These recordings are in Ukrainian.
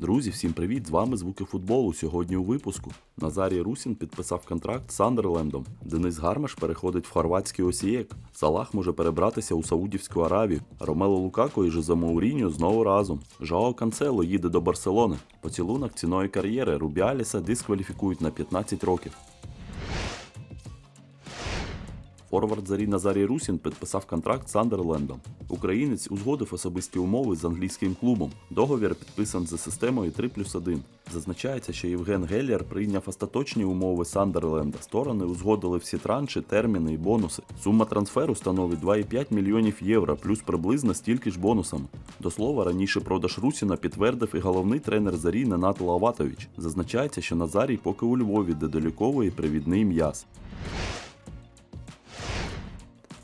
Друзі, всім привіт! З вами звуки футболу. Сьогодні у випуску. Назарій Русін підписав контракт з Сандерлендом. Денис Гармаш переходить в хорватський Осієк. Салах може перебратися у Саудівську Аравію. Ромело Лукако і Жозе Мауріньо знову разом. Жао Канцело їде до Барселони. Поцілунок ціною кар'єри Рубіаліса дискваліфікують на 15 років. Форвард Зарі Назарій Русін підписав контракт з Сандерлендом. Українець узгодив особисті умови з англійським клубом. Договір підписан за системою 3 плюс 1. Зазначається, що Євген Геллєр прийняв остаточні умови Сандерленда. Сторони узгодили всі транші, терміни і бонуси. Сума трансферу становить 2,5 мільйонів євро, плюс приблизно стільки ж бонусами. До слова, раніше продаж Русіна підтвердив і головний тренер Зарі Ненат Лаватович. Зазначається, що Назарій поки у Львові, де доліковує привідний м'яз.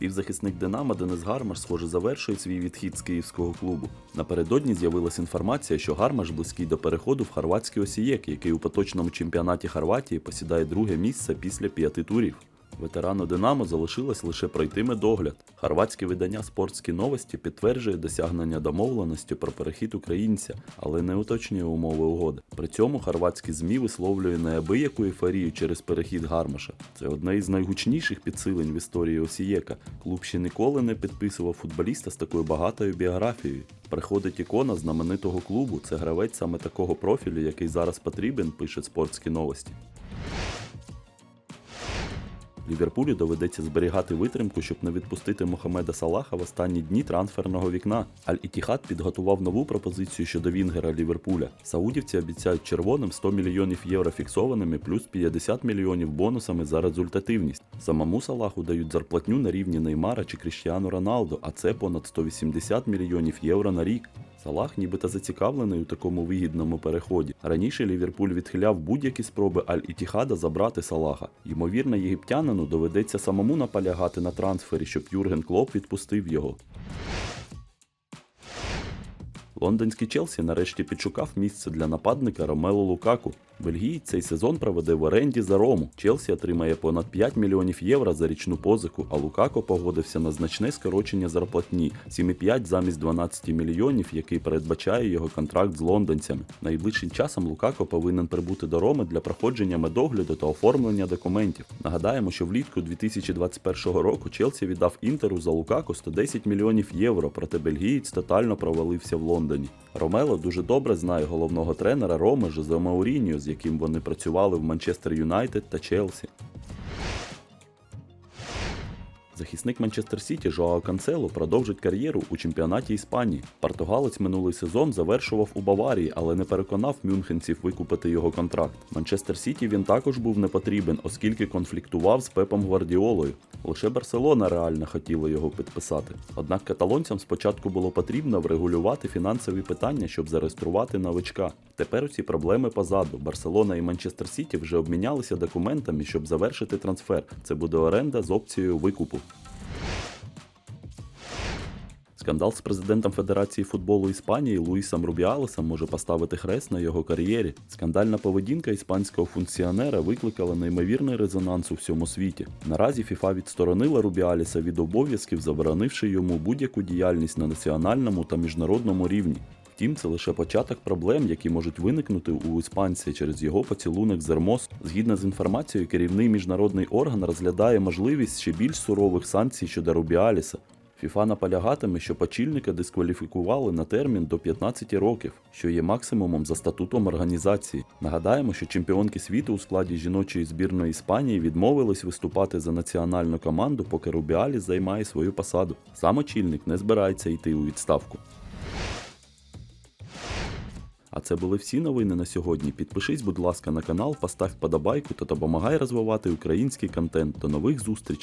Півзахисник Динамо Денис Гармаш, схоже, завершує свій відхід з київського клубу. Напередодні з'явилася інформація, що Гармаш близький до переходу в хорватський Осієк, який у поточному чемпіонаті Хорватії посідає друге місце після п'яти турів. Ветерану Динамо залишилось лише пройти медогляд. Хорватське видання Спортські новості підтверджує досягнення домовленості про перехід українця, але не уточнює умови угоди. При цьому хорватські ЗМІ висловлює неабияку ейфорію через перехід Гармаша. Це одне із найгучніших підсилень в історії Осієка. Клуб ще ніколи не підписував футболіста з такою багатою біографією. Приходить ікона знаменитого клубу. Це гравець саме такого профілю, який зараз потрібен, пише спортські новості. Ліверпулю доведеться зберігати витримку, щоб не відпустити Мохамеда Салаха в останні дні трансферного вікна. Аль-Ітіхад підготував нову пропозицію щодо Вінгера Ліверпуля. Саудівці обіцяють червоним 100 мільйонів євро фіксованими, плюс 50 мільйонів бонусами за результативність. Самому Салаху дають зарплатню на рівні Неймара чи Кріштіану Роналдо, а це понад 180 мільйонів євро на рік. Салах нібито зацікавлений у такому вигідному переході. Раніше Ліверпуль відхиляв будь-які спроби Аль-Ітіхада забрати Салаха. Ймовірно, єгиптянину доведеться самому наполягати на трансфері, щоб Юрген Клоп відпустив його. Лондонський Челсі нарешті підшукав місце для нападника Ромело Лукаку. Бельгієць цей сезон проведе в оренді за Рому. Челсі отримає понад 5 мільйонів євро за річну позику, а Лукако погодився на значне скорочення зарплатні 7,5 замість 12 мільйонів, який передбачає його контракт з лондонцями. Найближчим часом Лукако повинен прибути до Роми для проходження медогляду та оформлення документів. Нагадаємо, що влітку 2021 року Челсі віддав Інтеру за Лукако 110 мільйонів євро, проте бельгієць тотально провалився в Лондоні. Ромело дуже добре знає головного тренера Роми Жозе Мауріньо, з яким вони працювали в Манчестер Юнайтед та Челсі. Захисник Манчестер Сіті Жоао Канцело продовжить кар'єру у чемпіонаті Іспанії. Португалець минулий сезон завершував у Баварії, але не переконав мюнхенців викупити його контракт. Манчестер Сіті він також був не потрібен, оскільки конфліктував з Пепом Гвардіолою. Лише Барселона реально хотіла його підписати. Однак каталонцям спочатку було потрібно врегулювати фінансові питання, щоб зареєструвати новичка. Тепер усі проблеми позаду. Барселона і Манчестер Сіті вже обмінялися документами, щоб завершити трансфер. Це буде оренда з опцією викупу. Скандал з президентом Федерації футболу Іспанії Луїсом Рубіалесом може поставити хрест на його кар'єрі. Скандальна поведінка іспанського функціонера викликала неймовірний резонанс у всьому світі. Наразі ФІФА відсторонила Рубіаліса від обов'язків, заборонивши йому будь-яку діяльність на національному та міжнародному рівні. Втім, це лише початок проблем, які можуть виникнути у іспанця через його поцілунок з Ермос. Згідно з інформацією, керівний міжнародний орган розглядає можливість ще більш сурових санкцій щодо Рубіаліса. ФІФА наполягатиме, що очільника дискваліфікували на термін до 15 років, що є максимумом за статутом організації. Нагадаємо, що чемпіонки світу у складі жіночої збірної Іспанії відмовились виступати за національну команду, поки Рубіаліс займає свою посаду. Сам очільник не збирається йти у відставку. А це були всі новини на сьогодні. Підпишись, будь ласка, на канал, постав подобайку та допомагай розвивати український контент. До нових зустрічей!